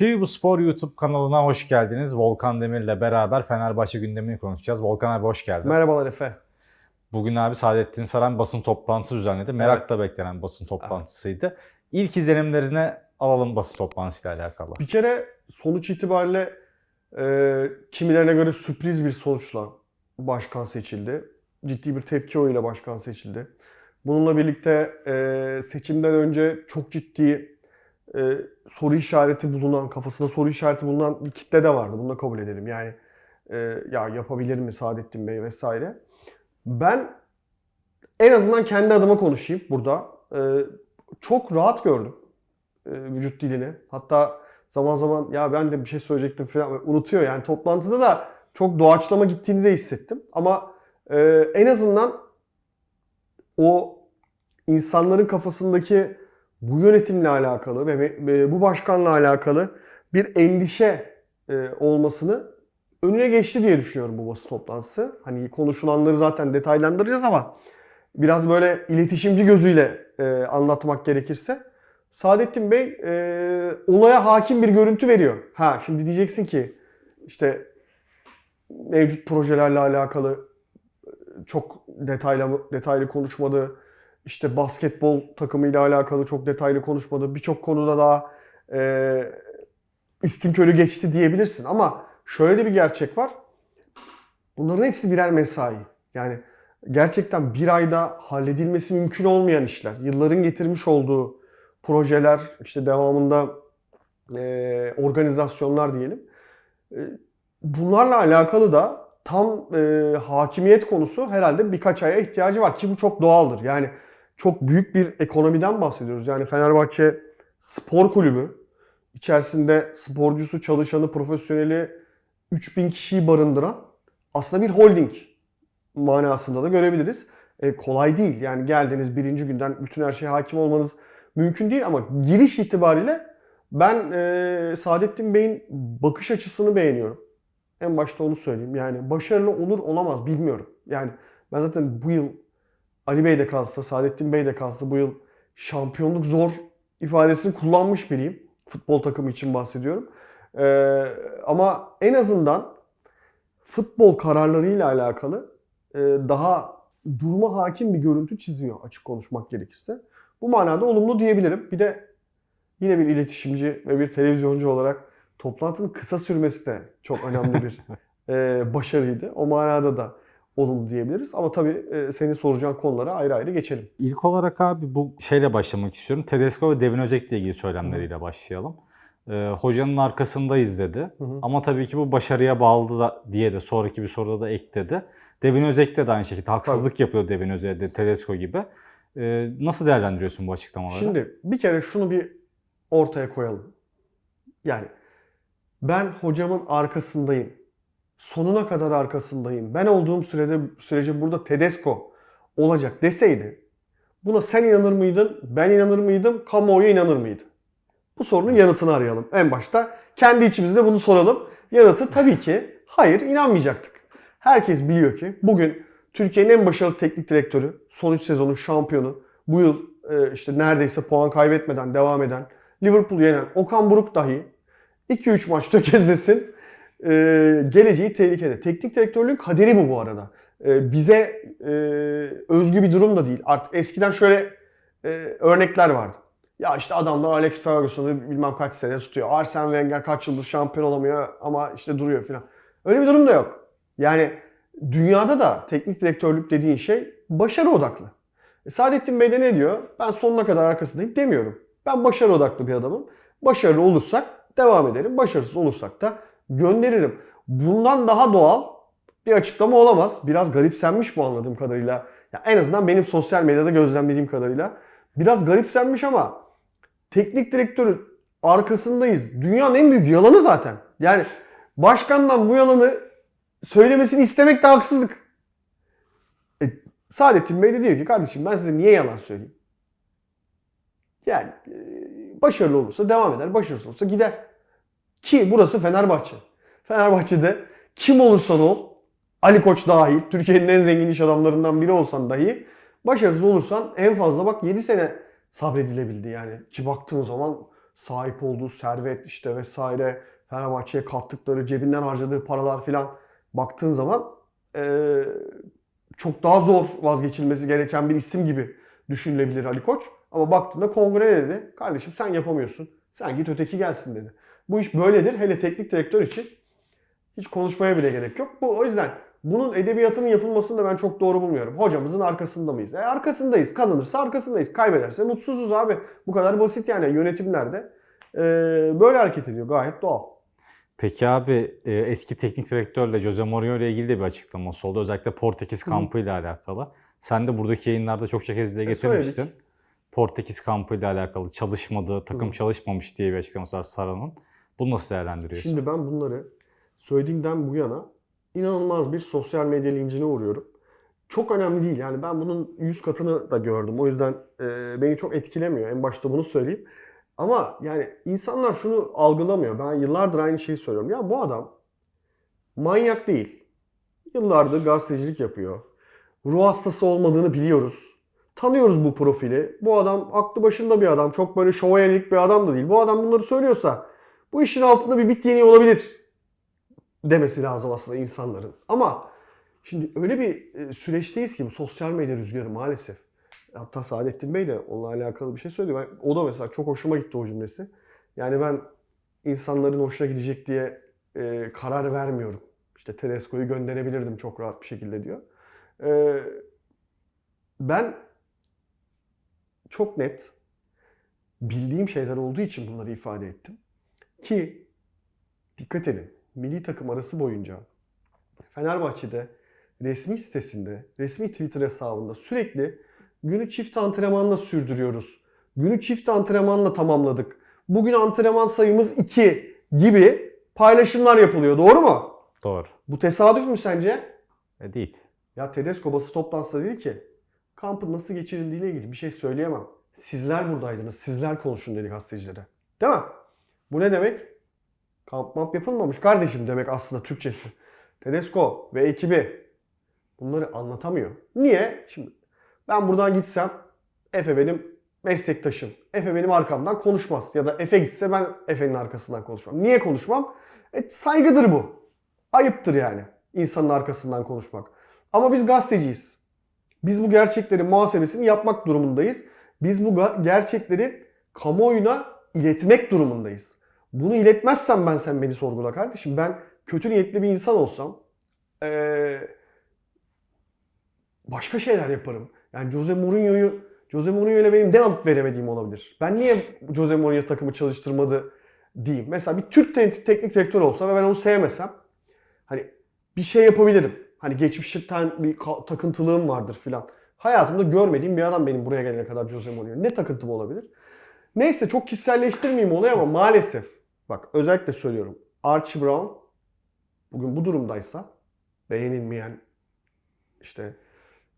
TV Bu Spor YouTube kanalına hoş geldiniz. Volkan Demir'le beraber Fenerbahçe gündemini konuşacağız. Volkan abi hoş geldin. Merhabalar Efe. Bugün abi Saadettin Saran basın toplantısı düzenledi. Merakla beklenen basın toplantısıydı. İlk izlenimlerini alalım basın toplantısıyla alakalı. Bir kere sonuç itibariyle e, kimilerine göre sürpriz bir sonuçla başkan seçildi. Ciddi bir tepki oyuyla başkan seçildi. Bununla birlikte e, seçimden önce çok ciddi e, soru işareti bulunan, kafasında soru işareti bulunan bir kitle de vardı. Bunu da kabul edelim. Yani e, ya yapabilir mi Saadettin Bey vesaire. Ben en azından kendi adıma konuşayım burada. E, çok rahat gördüm e, vücut dilini. Hatta zaman zaman ya ben de bir şey söyleyecektim falan unutuyor. Yani toplantıda da çok doğaçlama gittiğini de hissettim. Ama e, en azından o insanların kafasındaki bu yönetimle alakalı ve, bu başkanla alakalı bir endişe e, olmasını önüne geçti diye düşünüyorum bu basın toplantısı. Hani konuşulanları zaten detaylandıracağız ama biraz böyle iletişimci gözüyle e, anlatmak gerekirse Saadettin Bey e, olaya hakim bir görüntü veriyor. Ha şimdi diyeceksin ki işte mevcut projelerle alakalı çok detaylı detaylı konuşmadı. İşte basketbol takımıyla alakalı çok detaylı konuşmadı. Birçok konuda daha e, üstün körü geçti diyebilirsin. Ama şöyle de bir gerçek var. Bunların hepsi birer mesai. Yani gerçekten bir ayda halledilmesi mümkün olmayan işler. Yılların getirmiş olduğu projeler, işte devamında e, organizasyonlar diyelim. E, bunlarla alakalı da tam e, hakimiyet konusu herhalde birkaç aya ihtiyacı var ki bu çok doğaldır. Yani çok büyük bir ekonomiden bahsediyoruz. Yani Fenerbahçe spor kulübü içerisinde sporcusu, çalışanı, profesyoneli 3000 kişiyi barındıran aslında bir holding manasında da görebiliriz. E, kolay değil. Yani geldiğiniz birinci günden bütün her şeye hakim olmanız mümkün değil ama giriş itibariyle ben e, Saadettin Bey'in bakış açısını beğeniyorum. En başta onu söyleyeyim. Yani başarılı olur olamaz bilmiyorum. Yani ben zaten bu yıl Ali Bey de kalsa, Saadettin Bey de kalsa bu yıl şampiyonluk zor ifadesini kullanmış biriyim. Futbol takımı için bahsediyorum. Ee, ama en azından futbol kararlarıyla alakalı e, daha duruma hakim bir görüntü çiziyor açık konuşmak gerekirse. Bu manada olumlu diyebilirim. Bir de yine bir iletişimci ve bir televizyoncu olarak toplantının kısa sürmesi de çok önemli bir e, başarıydı. O manada da olumlu diyebiliriz. Ama tabii e, senin soracağın konulara ayrı ayrı geçelim. İlk olarak abi bu şeyle başlamak istiyorum. Tedesco ve Devin Özek'le ilgili söylemleriyle başlayalım. Ee, hocanın arkasındayız dedi. Hı hı. Ama tabii ki bu başarıya bağlı da diye de sonraki bir soruda da ekledi. Devin Özek'te de aynı şekilde haksızlık yapıyor Devin Özek'e de Tedesco gibi. Ee, nasıl değerlendiriyorsun bu açıklamaları? Şimdi bir kere şunu bir ortaya koyalım. Yani ben hocamın arkasındayım. Sonuna kadar arkasındayım. Ben olduğum sürede sürece burada Tedesco olacak deseydi buna sen inanır mıydın? Ben inanır mıydım? Kamuoyu inanır mıydı? Bu sorunun yanıtını arayalım. En başta kendi içimizde bunu soralım. Yanıtı tabii ki hayır inanmayacaktık. Herkes biliyor ki bugün Türkiye'nin en başarılı teknik direktörü, son 3 sezonun şampiyonu, bu yıl e, işte neredeyse puan kaybetmeden devam eden, Liverpool'u yenen Okan Buruk dahi 2-3 maç tökezlesin. E, geleceği tehlikede. Teknik direktörlüğün kaderi bu bu arada. E, bize e, özgü bir durum da değil. Artık eskiden şöyle e, örnekler vardı. Ya işte adamlar Alex Ferguson'u bilmem kaç sene tutuyor. Arsene Wenger kaç yıldır şampiyon olamıyor ama işte duruyor falan. Öyle bir durum da yok. Yani dünyada da teknik direktörlük dediğin şey başarı odaklı. E, Saadettin Bey de ne diyor? Ben sonuna kadar arkasındayım demiyorum. Ben başarı odaklı bir adamım. Başarılı olursak devam ederim. Başarısız olursak da gönderirim. Bundan daha doğal bir açıklama olamaz. Biraz garipsenmiş bu anladığım kadarıyla. Ya en azından benim sosyal medyada gözlemlediğim kadarıyla. Biraz garipsenmiş ama teknik direktörün arkasındayız. Dünyanın en büyük yalanı zaten. Yani başkandan bu yalanı söylemesini istemek de haksızlık. E, Saadettin Bey de diyor ki kardeşim ben size niye yalan söyleyeyim? Yani e, başarılı olursa devam eder, başarısız olursa gider. Ki burası Fenerbahçe. Fenerbahçe'de kim olursan ol, Ali Koç dahil, Türkiye'nin en zengin iş adamlarından biri olsan dahi başarısız olursan en fazla bak 7 sene sabredilebildi yani. Ki baktığın zaman sahip olduğu servet işte vesaire Fenerbahçe'ye kattıkları cebinden harcadığı paralar filan baktığın zaman eee, çok daha zor vazgeçilmesi gereken bir isim gibi düşünülebilir Ali Koç. Ama baktığında kongre dedi? Kardeşim sen yapamıyorsun. Sen git öteki gelsin dedi. Bu iş böyledir. Hele teknik direktör için hiç konuşmaya bile gerek yok. Bu o yüzden bunun edebiyatının yapılmasını da ben çok doğru bulmuyorum. Hocamızın arkasında mıyız? E arkasındayız. Kazanırsa arkasındayız. Kaybederse mutsuzuz abi. Bu kadar basit yani yönetimlerde. e, böyle hareket ediyor. Gayet doğal. Peki abi e, eski teknik direktörle Jose Mourinho ile ilgili de bir açıklaması oldu. Özellikle Portekiz kampı ile alakalı. Sen de buradaki yayınlarda çokça kez dile E, getirmiştin. Portekiz kampı ile alakalı çalışmadı, takım Hı. çalışmamış diye bir açıklaması var Sara'nın. Bunu nasıl değerlendiriyorsun? Şimdi ben bunları söylediğimden bu yana inanılmaz bir sosyal medya lincine uğruyorum. Çok önemli değil yani ben bunun 100 katını da gördüm. O yüzden e, beni çok etkilemiyor. En başta bunu söyleyeyim. Ama yani insanlar şunu algılamıyor. Ben yıllardır aynı şeyi söylüyorum. Ya bu adam manyak değil. Yıllardır gazetecilik yapıyor. Ruh hastası olmadığını biliyoruz. Tanıyoruz bu profili. Bu adam aklı başında bir adam. Çok böyle şova yönelik bir adam da değil. Bu adam bunları söylüyorsa bu işin altında bir bit yeniği olabilir demesi lazım aslında insanların. Ama şimdi öyle bir e, süreçteyiz ki bu sosyal medya rüzgarı maalesef. Hatta Saadettin Bey de onunla alakalı bir şey söyledi. Ben, o da mesela çok hoşuma gitti o cümlesi. Yani ben insanların hoşuna gidecek diye e, karar vermiyorum. İşte Tedesco'yu gönderebilirdim çok rahat bir şekilde diyor. E, ben çok net bildiğim şeyler olduğu için bunları ifade ettim. Ki dikkat edin milli takım arası boyunca Fenerbahçe'de resmi sitesinde, resmi Twitter hesabında sürekli günü çift antrenmanla sürdürüyoruz. Günü çift antrenmanla tamamladık. Bugün antrenman sayımız 2 gibi paylaşımlar yapılıyor. Doğru mu? Doğru. Bu tesadüf mü sence? E, değil. Ya Tedesco basın toplantısında dedi ki kampın nasıl geçirildiğiyle ilgili bir şey söyleyemem. Sizler buradaydınız. Sizler konuşun dedi gazetecilere. Değil mi? Bu ne demek? Kamp mamp yapılmamış kardeşim demek aslında Türkçesi. Tedesco ve ekibi bunları anlatamıyor. Niye? Şimdi ben buradan gitsem Efe benim meslektaşım. Efe benim arkamdan konuşmaz. Ya da Efe gitse ben Efe'nin arkasından konuşmam. Niye konuşmam? E, saygıdır bu. Ayıptır yani insanın arkasından konuşmak. Ama biz gazeteciyiz. Biz bu gerçeklerin muhasebesini yapmak durumundayız. Biz bu gerçekleri kamuoyuna iletmek durumundayız. Bunu iletmezsem ben sen beni sorgula kardeşim. Ben kötü niyetli bir insan olsam eee, başka şeyler yaparım. Yani Jose Mourinho'yu Jose Mourinho ile benim ne alıp veremediğim olabilir. Ben niye Jose Mourinho takımı çalıştırmadı diyeyim. Mesela bir Türk te- teknik direktör olsa ve ben onu sevmesem hani bir şey yapabilirim. Hani geçmişten bir takıntılığım vardır filan. Hayatımda görmediğim bir adam benim buraya gelene kadar Jose Mourinho. Ne takıntım olabilir? Neyse çok kişiselleştirmeyeyim olayı ama maalesef bak özellikle söylüyorum. Archie Brown bugün bu durumdaysa beğenilmeyen işte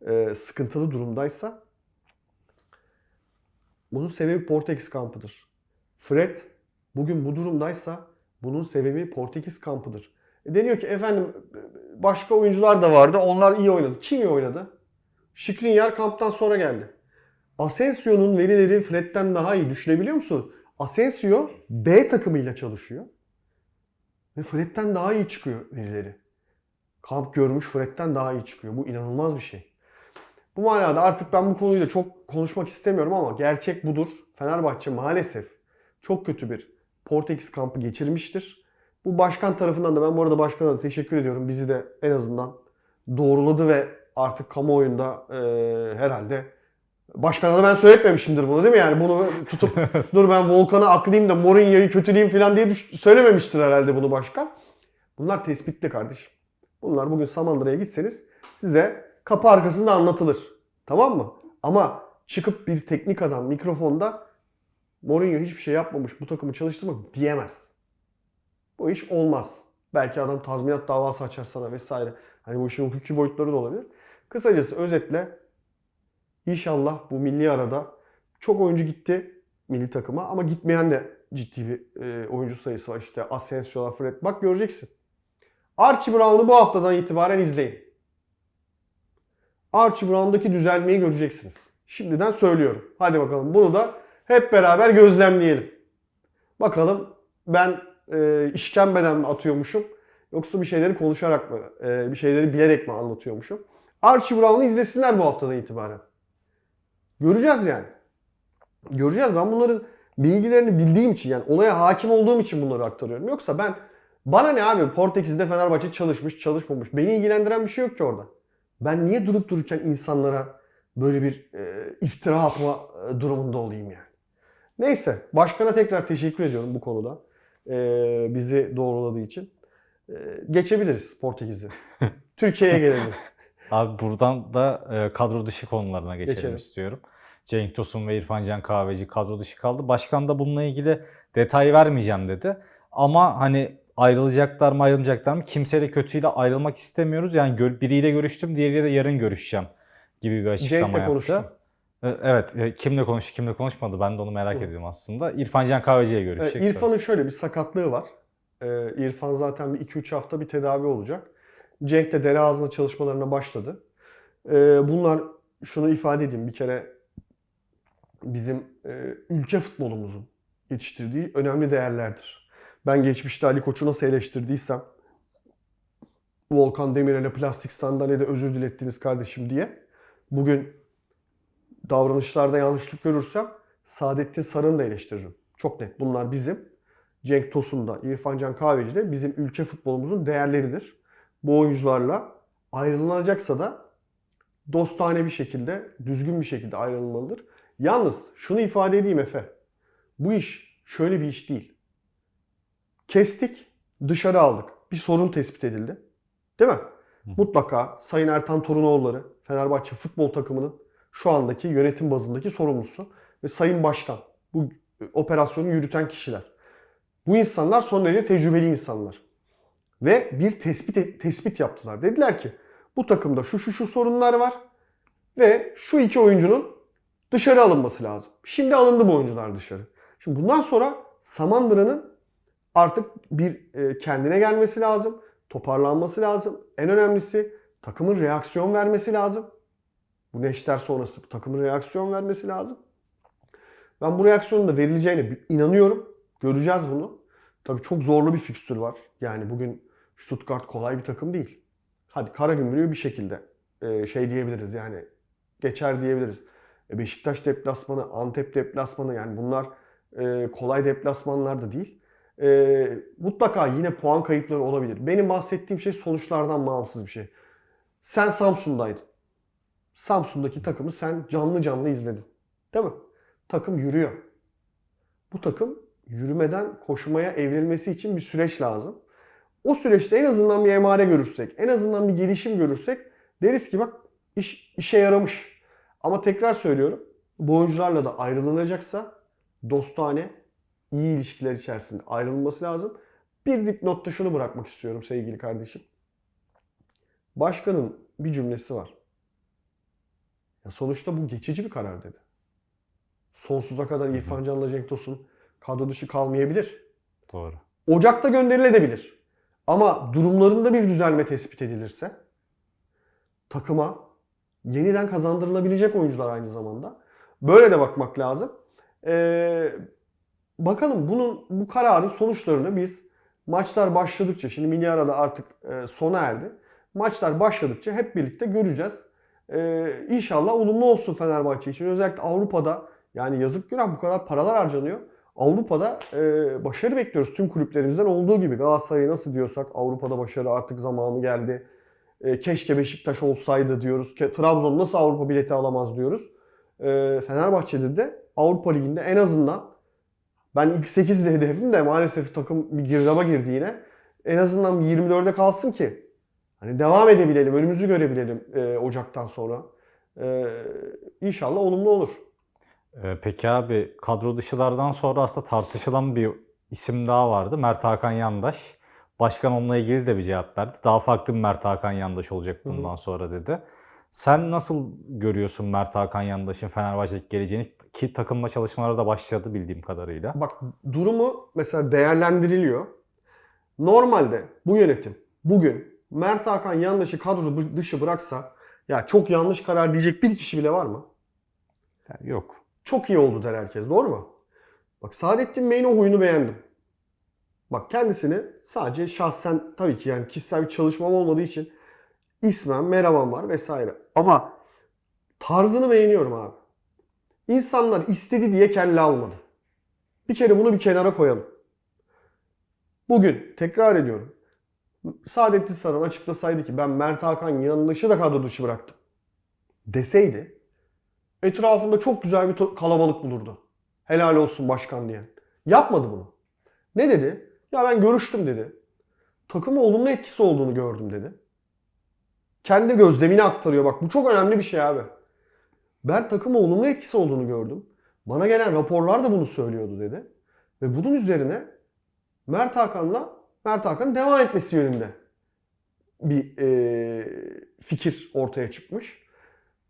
e, sıkıntılı durumdaysa bunun sebebi Portekiz kampıdır. Fred bugün bu durumdaysa bunun sebebi Portekiz kampıdır. E deniyor ki efendim başka oyuncular da vardı. Onlar iyi oynadı. Kim iyi oynadı? Skriniar kamptan sonra geldi. Asensio'nun verileri Fred'den daha iyi. Düşünebiliyor musun? Asensio B takımıyla çalışıyor. Ve Fred'den daha iyi çıkıyor verileri. Kamp görmüş Fred'den daha iyi çıkıyor. Bu inanılmaz bir şey. Bu manada artık ben bu konuyu da çok konuşmak istemiyorum ama gerçek budur. Fenerbahçe maalesef çok kötü bir Portekiz kampı geçirmiştir. Bu başkan tarafından da ben bu arada başkana da teşekkür ediyorum. Bizi de en azından doğruladı ve artık kamuoyunda e, herhalde başkana da ben söyletmemişimdir bunu değil mi? Yani bunu tutup dur ben Volkan'ı aklayayım da Mourinho'yu kötüleyeyim falan diye söylememiştir herhalde bunu başkan. Bunlar tespitli kardeşim. Bunlar bugün Samandıra'ya gitseniz size kapı arkasında anlatılır. Tamam mı? Ama çıkıp bir teknik adam mikrofonda Mourinho hiçbir şey yapmamış bu takımı çalıştırmak diyemez. Bu iş olmaz. Belki adam tazminat davası açar sana vesaire. Hani bu işin hukuki boyutları da olabilir. Kısacası özetle inşallah bu milli arada çok oyuncu gitti milli takıma ama gitmeyen de ciddi bir e, oyuncu sayısı var. İşte Asensio, Fred. Bak göreceksin. Archie Brown'u bu haftadan itibaren izleyin. Archie Brown'daki düzelmeyi göreceksiniz. Şimdiden söylüyorum. Hadi bakalım bunu da hep beraber gözlemleyelim. Bakalım ben e, işkembeden mi atıyormuşum yoksa bir şeyleri konuşarak mı, e, bir şeyleri bilerek mi anlatıyormuşum? Archie Brown'u izlesinler bu haftadan itibaren. Göreceğiz yani. Göreceğiz. Ben bunların bilgilerini bildiğim için yani olaya hakim olduğum için bunları aktarıyorum. Yoksa ben bana ne abi Portekiz'de Fenerbahçe çalışmış çalışmamış. Beni ilgilendiren bir şey yok ki orada. Ben niye durup dururken insanlara böyle bir e, iftira atma e, durumunda olayım yani. Neyse başkana tekrar teşekkür ediyorum bu konuda. E, bizi doğruladığı için. E, geçebiliriz Portekiz'i. Türkiye'ye gelelim. Abi buradan da e, kadro dışı konularına geçelim, Geçelim. istiyorum. Cenk Tosun ve İrfan Can Kahveci kadro dışı kaldı. Başkan da bununla ilgili detay vermeyeceğim dedi. Ama hani ayrılacaklar mı ayrılmayacaklar mı kimseyle kötüyle ayrılmak istemiyoruz. Yani biriyle görüştüm diğeriyle de yarın görüşeceğim gibi bir açıklama Cenk'le yaptı. konuştum. E, Evet e, kimle konuştu kimle konuşmadı ben de onu merak Hı. ediyorum aslında. İrfan Can Kahveci ile Evet, görüşecek. İrfan'ın söz. şöyle bir sakatlığı var. İrfan zaten bir 2-3 hafta bir tedavi olacak. Cenk de dere ağzına çalışmalarına başladı. Bunlar şunu ifade edeyim bir kere bizim e, ülke futbolumuzun yetiştirdiği önemli değerlerdir. Ben geçmişte Ali Koç'u nasıl eleştirdiysem Volkan Demirel'e plastik sandalyede özür dilettiniz kardeşim diye bugün davranışlarda yanlışlık görürsem Saadettin Sarı'nı da eleştiririm. Çok net. Bunlar bizim Cenk Tosun da, İrfan Can Kahveci bizim ülke futbolumuzun değerleridir. Bu oyuncularla ayrılınacaksa da dostane bir şekilde, düzgün bir şekilde ayrılmalıdır. Yalnız şunu ifade edeyim Efe. Bu iş şöyle bir iş değil. Kestik, dışarı aldık. Bir sorun tespit edildi. Değil mi? Mutlaka Sayın Ertan Torunoğulları, Fenerbahçe futbol takımının şu andaki yönetim bazındaki sorumlusu ve Sayın Başkan, bu operasyonu yürüten kişiler. Bu insanlar son derece tecrübeli insanlar. Ve bir tespit tespit yaptılar. Dediler ki bu takımda şu şu şu sorunlar var ve şu iki oyuncunun dışarı alınması lazım. Şimdi alındı bu oyuncular dışarı. Şimdi bundan sonra Samandıra'nın artık bir e, kendine gelmesi lazım, toparlanması lazım. En önemlisi takımın reaksiyon vermesi lazım. Bu neşter sonrası takımın reaksiyon vermesi lazım. Ben bu reaksiyonun da verileceğine inanıyorum. Göreceğiz bunu. Tabii çok zorlu bir fikstür var. Yani bugün Stuttgart kolay bir takım değil. Hadi Karagümrük'ü bir şekilde e, şey diyebiliriz yani geçer diyebiliriz. E, Beşiktaş deplasmanı, Antep deplasmanı yani bunlar e, kolay deplasmanlar da değil. E, mutlaka yine puan kayıpları olabilir. Benim bahsettiğim şey sonuçlardan bağımsız bir şey. Sen Samsun'daydın. Samsun'daki takımı sen canlı canlı izledin. Değil mi? Takım yürüyor. Bu takım yürümeden koşmaya evrilmesi için bir süreç lazım. O süreçte en azından bir emare görürsek, en azından bir gelişim görürsek deriz ki bak iş işe yaramış. Ama tekrar söylüyorum. Bu oyuncularla da ayrılınacaksa dostane, iyi ilişkiler içerisinde ayrılması lazım. Bir dipnotta şunu bırakmak istiyorum sevgili kardeşim. Başkanın bir cümlesi var. Ya sonuçta bu geçici bir karar dedi. Sonsuza kadar İrfan Can'la Cenk Tosun kadro dışı kalmayabilir. Doğru. Ocak'ta gönderilebilir. Ama durumlarında bir düzelme tespit edilirse takıma yeniden kazandırılabilecek oyuncular aynı zamanda. Böyle de bakmak lazım. Ee, bakalım bunun bu kararın sonuçlarını biz maçlar başladıkça şimdi milli arada artık e, sona erdi. Maçlar başladıkça hep birlikte göreceğiz. Ee, inşallah olumlu olsun Fenerbahçe için. Özellikle Avrupa'da yani yazık günah bu kadar paralar harcanıyor. Avrupa'da e, başarı bekliyoruz tüm kulüplerimizden olduğu gibi. Galatasaray'ı nasıl diyorsak Avrupa'da başarı artık zamanı geldi. E, keşke Beşiktaş olsaydı diyoruz. Ke, Trabzon nasıl Avrupa bileti alamaz diyoruz. E, Fenerbahçe'de de Avrupa Ligi'nde en azından ben ilk 8'de hedefim de maalesef takım bir girdaba girdi yine. En azından bir 24'e kalsın ki hani devam edebilelim, önümüzü görebilelim e, Ocak'tan sonra. E, inşallah olumlu olur. Ee, Peki abi kadro dışılardan sonra aslında tartışılan bir isim daha vardı. Mert Hakan Yandaş. Başkan onunla ilgili de bir cevap verdi. Daha farklı bir Mert Hakan Yandaş olacak bundan sonra dedi. Sen nasıl görüyorsun Mert Hakan Yandaş'ın Fenerbahçe'deki geleceğini? Ki takımla çalışmaları da başladı bildiğim kadarıyla. Bak durumu mesela değerlendiriliyor. Normalde bu yönetim bugün Mert Hakan yandaşı kadro dışı bıraksa ya çok yanlış karar diyecek bir kişi bile var mı? Yani yok. Çok iyi oldu der herkes. Doğru mu? Bak Saadettin Bey'in o huyunu beğendim. Bak kendisini sadece şahsen tabii ki yani kişisel bir çalışmam olmadığı için ismen merhabam var vesaire. Ama tarzını beğeniyorum abi. İnsanlar istedi diye kelle almadı. Bir kere bunu bir kenara koyalım. Bugün tekrar ediyorum. Saadettin Saran açıklasaydı ki ben Mert Hakan yanlışı da kadro dışı bıraktım. Deseydi etrafında çok güzel bir kalabalık bulurdu. Helal olsun başkan diyen. Yapmadı bunu. Ne dedi? Ya ben görüştüm dedi. Takıma olumlu etkisi olduğunu gördüm dedi. Kendi gözlemini aktarıyor. Bak bu çok önemli bir şey abi. Ben takıma olumlu etkisi olduğunu gördüm. Bana gelen raporlar da bunu söylüyordu dedi. Ve bunun üzerine Mert Hakan'la Mert Hakan'ın devam etmesi yönünde bir eee, fikir ortaya çıkmış.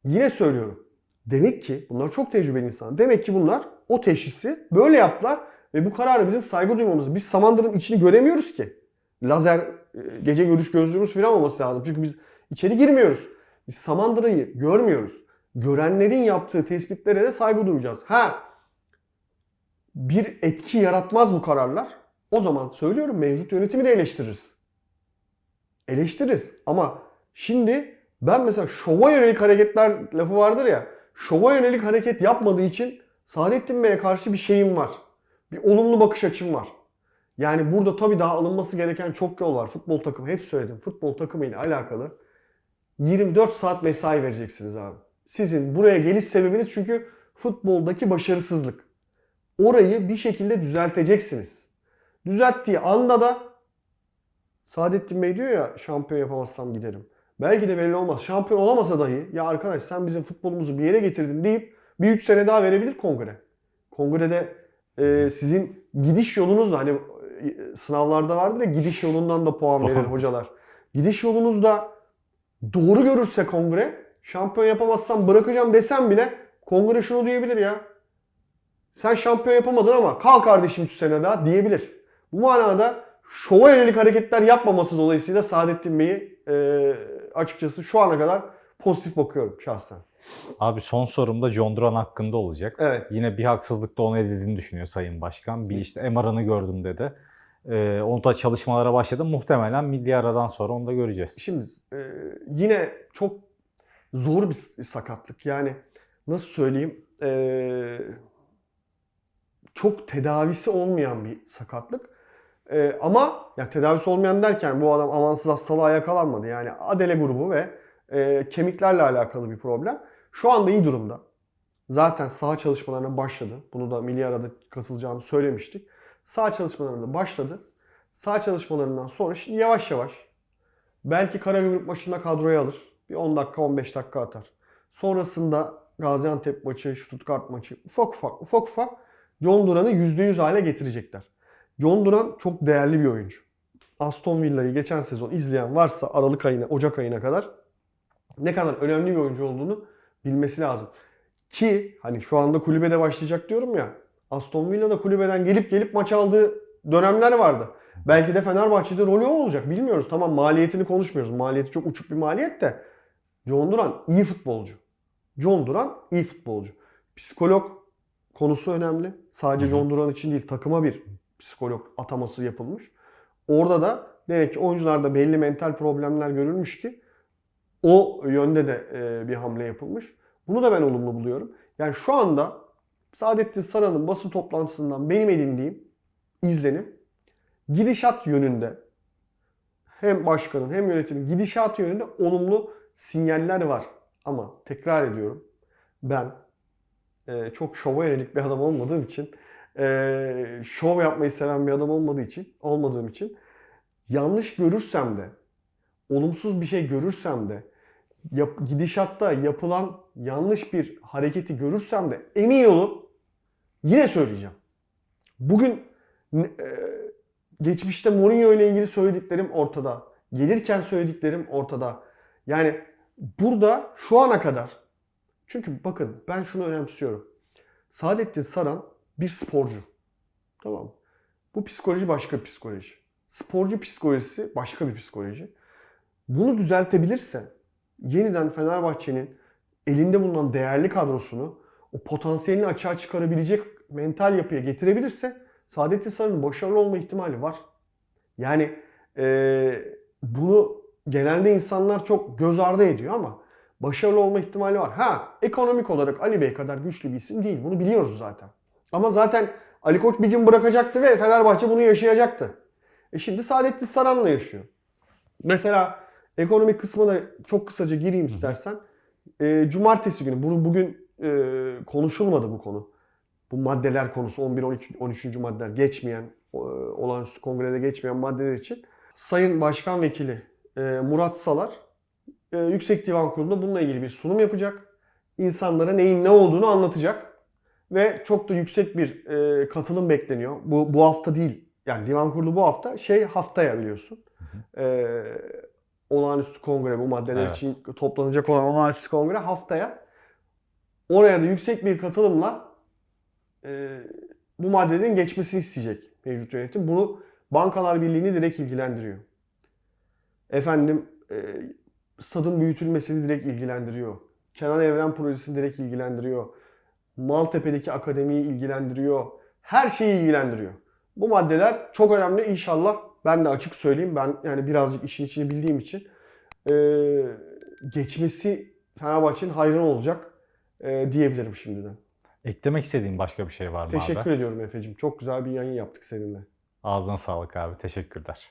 Yine söylüyorum. Demek ki bunlar çok tecrübeli insan. Demek ki bunlar o teşhisi böyle yaptılar ve bu karara bizim saygı duymamız. Biz Samandır'ın içini göremiyoruz ki. Lazer e, gece görüş gözlüğümüz falan olması lazım. Çünkü biz içeri girmiyoruz. Biz Samandıra'yı görmüyoruz. Görenlerin yaptığı tespitlere de saygı duyacağız. Ha bir etki yaratmaz bu kararlar. O zaman söylüyorum mevcut yönetimi de eleştiririz. Eleştiririz. Ama şimdi ben mesela şova yönelik hareketler lafı vardır ya. Şova yönelik hareket yapmadığı için Saadettin Bey'e karşı bir şeyim var. Bir olumlu bakış açım var. Yani burada tabii daha alınması gereken çok yol var. Futbol takımı hep söyledim. Futbol takımı ile alakalı 24 saat mesai vereceksiniz abi. Sizin buraya geliş sebebiniz çünkü futboldaki başarısızlık. Orayı bir şekilde düzelteceksiniz. Düzelttiği anda da Saadettin Bey diyor ya şampiyon yapamazsam giderim. Belki de belli olmaz. Şampiyon olamasa dahi ya arkadaş sen bizim futbolumuzu bir yere getirdin deyip bir 3 sene daha verebilir kongre. Kongrede e, sizin gidiş yolunuz da hani sınavlarda vardır ya gidiş yolundan da puan verir hocalar. Gidiş yolunuzda doğru görürse kongre şampiyon yapamazsam bırakacağım desem bile kongre şunu diyebilir ya. Sen şampiyon yapamadın ama kal kardeşim 3 sene daha diyebilir. Bu manada şova yönelik hareketler yapmaması dolayısıyla Saadettin Bey'i e, açıkçası şu ana kadar pozitif bakıyorum şahsen. Abi son sorum da John Duran hakkında olacak. Evet. Yine bir haksızlık da ona edildiğini düşünüyor Sayın Başkan. Bir işte MR'ını gördüm dedi. Ee, onu da çalışmalara başladı. Muhtemelen milli aradan sonra onu da göreceğiz. Şimdi e, yine çok zor bir sakatlık. Yani nasıl söyleyeyim? E, çok tedavisi olmayan bir sakatlık. E, ama ya tedavisi olmayan derken bu adam amansız hastalığa yakalanmadı. Yani Adele grubu ve e, kemiklerle alakalı bir problem. Şu anda iyi durumda. Zaten saha çalışmalarına başladı. Bunu da milli arada katılacağını söylemiştik. Saha çalışmalarına başladı. Saha çalışmalarından sonra şimdi yavaş yavaş belki Karagümrük maçında kadroya alır. Bir 10 dakika 15 dakika atar. Sonrasında Gaziantep maçı, Stuttgart maçı ufak ufak ufak ufak John Duran'ı %100 hale getirecekler. John Duran çok değerli bir oyuncu. Aston Villa'yı geçen sezon izleyen varsa Aralık ayına, Ocak ayına kadar ne kadar önemli bir oyuncu olduğunu bilmesi lazım. Ki hani şu anda kulübede başlayacak diyorum ya. Aston Villa'da kulübeden gelip gelip maç aldığı dönemler vardı. Belki de Fenerbahçe'de rolü o olacak. Bilmiyoruz. Tamam maliyetini konuşmuyoruz. Maliyeti çok uçuk bir maliyet de. John Duran iyi futbolcu. John Duran iyi futbolcu. Psikolog konusu önemli. Sadece. John Duran için değil takıma bir psikolog ataması yapılmış. Orada da demek ki oyuncularda belli mental problemler görülmüş ki o yönde de e, bir hamle yapılmış. Bunu da ben olumlu buluyorum. Yani şu anda Saadettin Saran'ın basın toplantısından benim edindiğim izlenim gidişat yönünde hem başkanın hem yönetimin gidişat yönünde olumlu sinyaller var. Ama tekrar ediyorum ben e, çok şova yönelik bir adam olmadığım için e, şov yapmayı seven bir adam olmadığı için olmadığım için yanlış görürsem de olumsuz bir şey görürsem de yap- gidişatta yapılan yanlış bir hareketi görürsem de emin olun yine söyleyeceğim. Bugün e, geçmişte Mourinho ile ilgili söylediklerim ortada. Gelirken söylediklerim ortada. Yani burada şu ana kadar çünkü bakın ben şunu önemsiyorum. Saadettin Saran bir sporcu. Tamam? Bu psikoloji başka bir psikoloji. Sporcu psikolojisi başka bir psikoloji. Bunu düzeltebilirse yeniden Fenerbahçe'nin elinde bulunan değerli kadrosunu o potansiyelini açığa çıkarabilecek mental yapıya getirebilirse Saadettin Saran'ın başarılı olma ihtimali var. Yani e, bunu genelde insanlar çok göz ardı ediyor ama başarılı olma ihtimali var. Ha ekonomik olarak Ali Bey kadar güçlü bir isim değil. Bunu biliyoruz zaten. Ama zaten Ali Koç bir gün bırakacaktı ve Fenerbahçe bunu yaşayacaktı. E şimdi Saadettin Saran'la yaşıyor. Mesela ekonomik kısmına çok kısaca gireyim istersen. E, cumartesi günü, bunu bugün e, konuşulmadı bu konu. Bu maddeler konusu 11, 12, 13. maddeler geçmeyen, e, olağanüstü kongrede geçmeyen maddeler için. Sayın Başkan Vekili e, Murat Salar e, Yüksek Divan Kurulu'nda bununla ilgili bir sunum yapacak. İnsanlara neyin ne olduğunu anlatacak. Ve çok da yüksek bir e, katılım bekleniyor. Bu, bu hafta değil. Yani Divan Kurulu bu hafta. Şey haftaya biliyorsun. E, olağanüstü kongre bu maddeler Evet. için toplanacak olan olağanüstü kongre haftaya. Oraya da yüksek bir katılımla e, bu maddelerin geçmesini isteyecek mevcut yönetim. Bunu Bankalar Birliği'ni direkt ilgilendiriyor. Efendim e, stadın büyütülmesini direkt ilgilendiriyor. Kenan Evren projesini direkt ilgilendiriyor. Maltepe'deki akademiyi ilgilendiriyor. Her şeyi ilgilendiriyor. Bu maddeler çok önemli inşallah. Ben de açık söyleyeyim. Ben yani birazcık işin içini bildiğim için e, geçmesi Fenerbahçe'nin hayran olacak e, diyebilirim şimdiden. Eklemek istediğin başka bir şey var mı Teşekkür abi? ediyorum Efe'cim. Çok güzel bir yayın yaptık seninle. Ağzına sağlık abi. Teşekkürler.